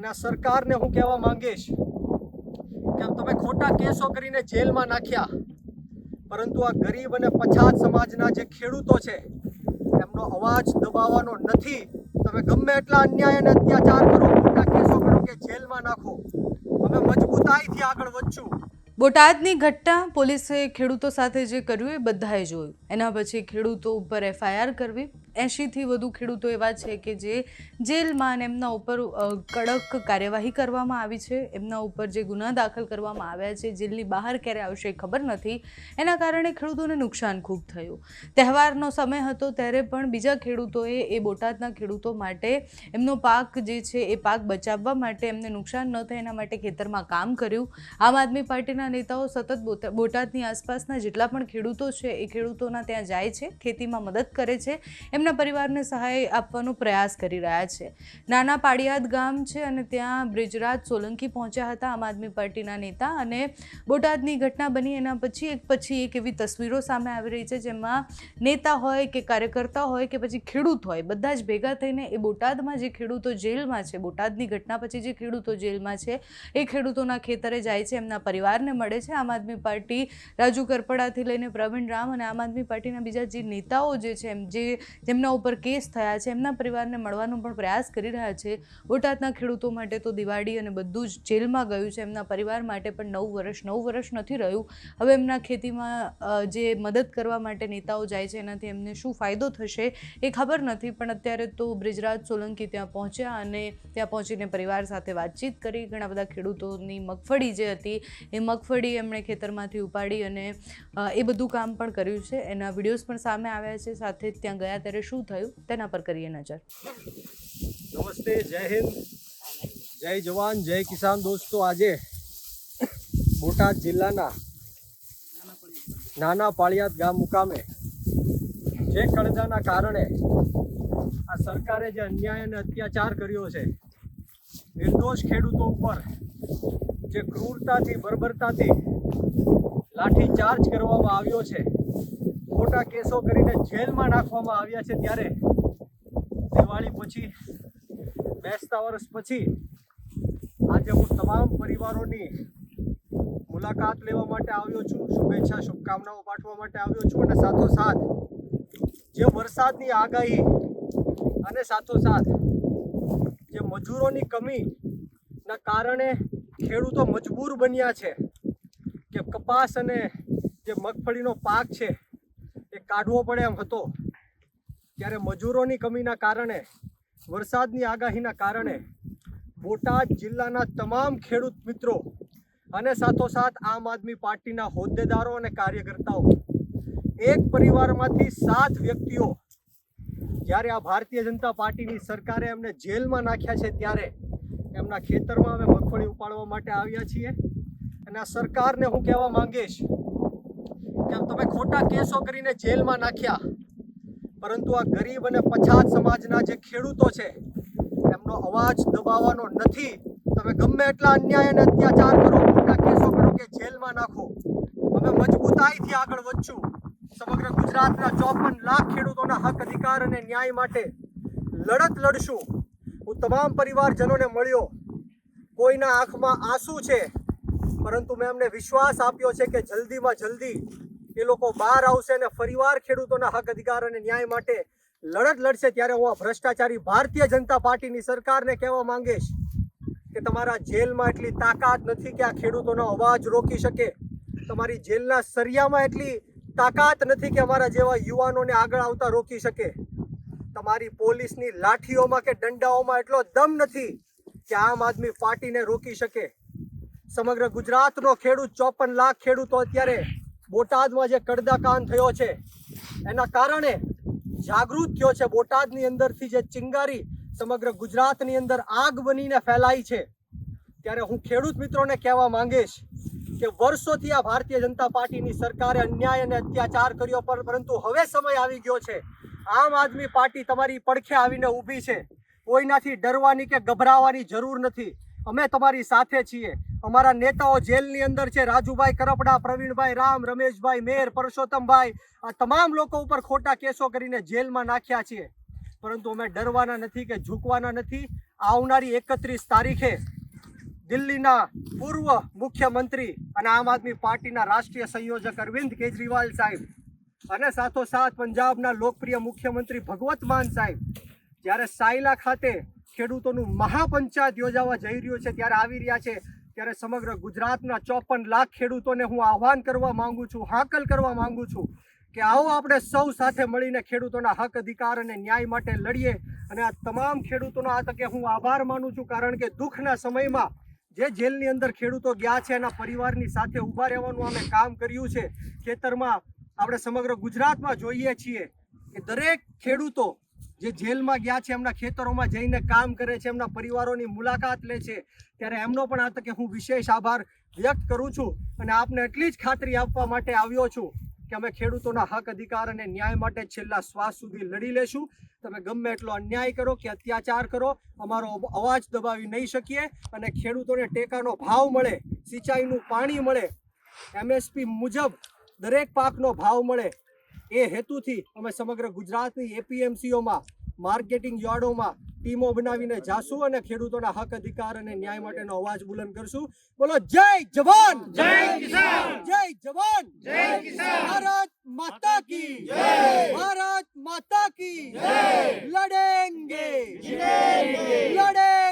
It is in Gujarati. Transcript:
અને આ સરકારને હું કહેવા માંગીશ કે તમે ખોટા કેસો કરીને જેલમાં નાખ્યા, પરંતુ આ ગરીબ અને પછાત સમાજના જે ખેડૂતો છે, એમનો અવાજ દબાવવાનો નથી. તમે ગમે એટલા અન્યાય અને અત્યાચાર કરો, ખોટા કેસો કરો કે જેલમાં નાખો. અમે મજબૂતાઈથી આગળ વધશું. બોટાદની ઘટના પોલીસે ખેડૂતો સાથે જે કર્યું એ બધાએ જોયું. એના પછી ખેડૂતો ઉપર એફઆઈઆર કરવી એંશીથી વધુ ખેડૂતો એવા છે કે જે જેલમાં અને એમના ઉપર કડક કાર્યવાહી કરવામાં આવી છે. એમના ઉપર જે ગુના દાખલ કરવામાં આવ્યા છે, જેલની બહાર ક્યારે આવશે એ ખબર નથી. એના કારણે ખેડૂતોને નુકસાન ખૂબ થયું. તહેવારનો સમય હતો ત્યારે પણ બીજા ખેડૂતોએ એ બોટાદના ખેડૂતો માટે એમનો પાક જે છે એ પાક બચાવવા માટે એમને નુકસાન ન થાય એના માટે ખેતરમાં કામ કર્યું. આમ આદમી પાર્ટીના નેતાઓ સતત બોટાદની આસપાસના જેટલા પણ ખેડૂતો છે એ ખેડૂતોના ત્યાં જાય છે, ખેતીમાં મદદ કરે છે. એમના પરિવારને સહાય આપવાનો પ્રયાસ કરી રહ્યા છે. નાના પાડિયાદ ગામ છે અને ત્યાં બ્રિજરાજ સોલંકી પહોંચ્યા હતા આમ આદમી પાર્ટીના નેતા અને બોટાદની ઘટના બની. એના પછી એક પછી એક એવી તસવીરો સામે આવી રહી છે જેમાં નેતા હોય કે કાર્યકર્તા હોય કે પછી ખેડૂત હોય, બધા જ ભેગા થઈને એ બોટાદમાં જે ખેડૂતો જેલમાં છે, બોટાદની ઘટના પછી જે ખેડૂતો જેલમાં છે, એ ખેડૂતોના ખેતરે જાય છે, એમના પરિવારને મળે છે. આમ આદમી પાર્ટી રાજુ કરપડાથી લઈને પ્રવીણ રામ અને આમ આદમી પાર્ટીના બીજા જે નેતાઓ જે છે, એમ જે જેમના ઉપર કેસ થયા છે, એમના પરિવારને મળવાનો પણ પ્રયાસ કરી રહ્યા છે. બોટાદના ખેડૂતો માટે તો દિવાળી અને બધું જ જેલમાં ગયું છે. એમના પરિવાર માટે પણ નવ વર્ષ નવ વર્ષ નથી રહ્યું. હવે એમના ખેતીમાં જે મદદ કરવા માટે નેતાઓ જાય છે, એનાથી એમને શું ફાયદો થશે એ ખબર નથી. પણ અત્યારે તો બ્રિજરાજ સોલંકી ત્યાં પહોંચ્યા અને ત્યાં પહોંચીને પરિવાર સાથે વાતચીત કરી. ઘણા બધા ખેડૂતોની મગફળી જે હતી, એ મગફળી એમણે ખેતરમાંથી ઉપાડી અને એ બધું કામ પણ કર્યું છે. એના વિડીયોઝ પણ સામે આવ્યા છે. સાથે ત્યાં ગયા ત્યારે શું થયું? તેના પર કરીએ નજર. નમસ્તે, જય હિન્દ. જય જવાન, જય કિસાન દોસ્તો. આજે બોટાદ જિલ્લાના નાના પાળિયાદ ગામ મુકામે જે કળજાના કારણે આ સરકારે જે અન્યાય અને અત્યાચાર કર્યો છે, નિર્દોષ ખેડૂતો ઉપર જે ક્રૂરતાથી, બર્બરતાથી લાઠી ચાર્જ કરવામાં આવ્યો છે ખોટા કેસો કરીને જેલમાં નાખવામાં આવ્યા છે ત્યારે દિવાળી પછી, બેસતા વર્ષ પછી આજે હું તમામ પરિવારોની મુલાકાત લેવા માટે આવ્યો છું. શુભેચ્છા, શુભકામનાઓ પાઠવા માટે આવ્યો છું અને સાથોસાથ જે વરસાદની આગાહી અને સાથોસાથ જે મજૂરોની કમીના કારણે ખેડૂતો મજબૂર બન્યા છે કે કપાસ અને જે મગફળીનો પાક છે કાઢવો પડે એમ હતો. ત્યારે મજૂરોની કમીના કારણે, વરસાદની આગાહીના કારણે બોટાદ જિલ્લાના તમામ ખેડૂત મિત્રો અને સાથોસાથ આમ આદમી પાર્ટીના હોદ્દેદારો અને કાર્યકર્તાઓ, એક પરિવારમાંથી સાત વ્યક્તિઓ જ્યારે આ ભારતીય જનતા પાર્ટીની સરકારે એમને જેલમાં નાખ્યા છે ત્યારે એમના ખેતરમાં અમે મગફળી ઉપાડવા માટે આવ્યા છીએ. અને આ સરકારને હું કહેવા માંગીશ કે તમે ખોટા કેસો કરીને જેલમાં નાખ્યા. પરંતુ આ ગરીબ અને પછાત સમાજના જે ખેડૂતો છે, એમનો અવાજ દબાવવાનો નથી. તમે ગમે એટલા અન્યાય અને અત્યાચાર કરો, ખોટા કેસો કરો કે જેલમાં નાખો. અમે મજબૂતાઈથી આગળ વધશું. સમગ્ર ગુજરાતના ચોપન લાખ ખેડૂતોના હક, અધિકાર અને ન્યાય માટે લડત લડશું. હું તમામ પરિવારજનોને મળ્યો. કોઈના આંખમાં આંસુ છે, પરંતુ મેં એમને વિશ્વાસ આપ્યો છે કે જલ્દીમાં જલ્દી એ લોકો બહાર આવશે અને ફરીવાર ખેડૂતોના હક, અધિકાર અને ન્યાય માટે લડત લડશે ત્યારે હું આ ભ્રષ્ટાચારી ભારતીય જનતા પાર્ટીની સરકારને કહેવા માંગીશ કે તમારા જેલમાં એટલી તાકાત નથી કે આ ખેડૂતોનો અવાજ રોકી શકે. તમારી જેલના સરિયામાં એટલી તાકાત નથી કે અમારા જેવા યુવાનોને આગળ આવતા રોકી શકે. તમારી પોલીસની લાઠીઓમાં કે દંડાઓમાં એટલો દમ નથી કે આમ આદમી પાર્ટીને રોકી શકે. સમગ્ર ગુજરાતનો ખેડૂત ચોપન લાખ ખેડૂતો અત્યારે બોટાદમાં જે કડદાકાંડ થયો છે, એના કારણે જાગૃત થયો છે બોટાદની અંદરથી જે ચિંગારી સમગ્ર ગુજરાતની અંદર આગ બનીને ફેલાઈ છે. ત્યારે હું ખેડૂત મિત્રોને કહેવા માંગીશ કે વર્ષોથી આ ભારતીય જનતા પાર્ટીની સરકારે અન્યાય અને અત્યાચાર કર્યો પર, પરંતુ હવે સમય આવી ગયો છે. આમ આદમી પાર્ટી તમારી પડખે આવીને ઊભી છે. કોઈનાથી ડરવાની કે ગભરાવાની જરૂર નથી. અમે તમારી સાથે છીએ. અમારા નેતાઓ જેલની અંદર છે. રાજુભાઈ કરપડા, પ્રવીણભાઈ રામ, રમેશભાઈ મેર, પરસોત્તમભાઈ, આ તમામ લોકો ઉપર ખોટા કેસો કરીને જેલમાં નાખ્યા છીએ પરંતુ અમે ડરવાના નથી કે ઝૂકવાના નથી. આવનારી એકત્રીસ તારીખે દિલ્હીના પૂર્વ મુખ્યમંત્રી અને આમ આદમી પાર્ટીના રાષ્ટ્રીય સંયોજક અરવિંદ કેજરીવાલ સાહેબ અને સાથોસાથ પંજાબના લોકપ્રિય મુખ્યમંત્રી ભગવત માન સાહેબ જ્યારે સાયલા ખાતે ખેડૂતોનું મહાપંચાયત યોજાવા જઈ રહ્યું છે, ત્યારે આવી રહ્યા છે. ત્યારે સમગ્ર ગુજરાતના ચોપન લાખ ખેડૂતોને હું આહવાન કરવા માંગુ છું, હાકલ કરવા માંગુ છું કે આવો આપણે સૌ સાથે મળીને ખેડૂતોના હક, અધિકાર અને ન્યાય માટે લડીએ. અને આ તમામ ખેડૂતોનો આ તકે હું આભાર માનું છું, કારણ કે દુઃખના સમયમાં જે જેલની અંદર ખેડૂતો ગયા છે, એના પરિવારની સાથે ઊભા રહેવાનું અમે કામ કર્યું છે. ખેતરમાં આપણે સમગ્ર ગુજરાતમાં જોઈએ છીએ કે દરેક ખેડૂતો જે જેલમાં ગયા છે, એમના ખેતરોમાં જઈને કામ કરે છે, એમના પરિવારોની મુલાકાત લે છે, ત્યારે એમનો પણ આ તકે હું વિશેષ આભાર વ્યક્ત કરું છું અને આપને એટલી જ ખાતરી આપવા માટે આવ્યો છું કે અમે ખેડૂતોના હક, અધિકાર અને ન્યાય માટે છેલ્લા શ્વાસ સુધી લડી લેશું. તમે ગમે એટલો અન્યાય કરો કે અત્યાચાર કરો, અમારો અવાજ દબાવી નહીં શકીએ અને ખેડૂતોને ટેકાનો ભાવ મળે, સિંચાઈનું પાણી મળે, એમએસપી મુજબ દરેક પાકનો ભાવ મળે એ હેતુથી અમે સમગ્ર ગુજરાતની એપીએમસીઓમાં માર્કેટિંગ યાર્ડોમાં ટીમો બનાવીને જાશું અને ખેડૂતોના હક અધિકાર અને ન્યાય માટેનો અવાજ બુલંદ કરશું. બોલો જય જવાન! જય કિસાન! જય જવાન! જય કિસાન! ભારત માતા કી જય! ભારત માતા કી જય! લડેંગે! જીતેંગે! લડેંગે!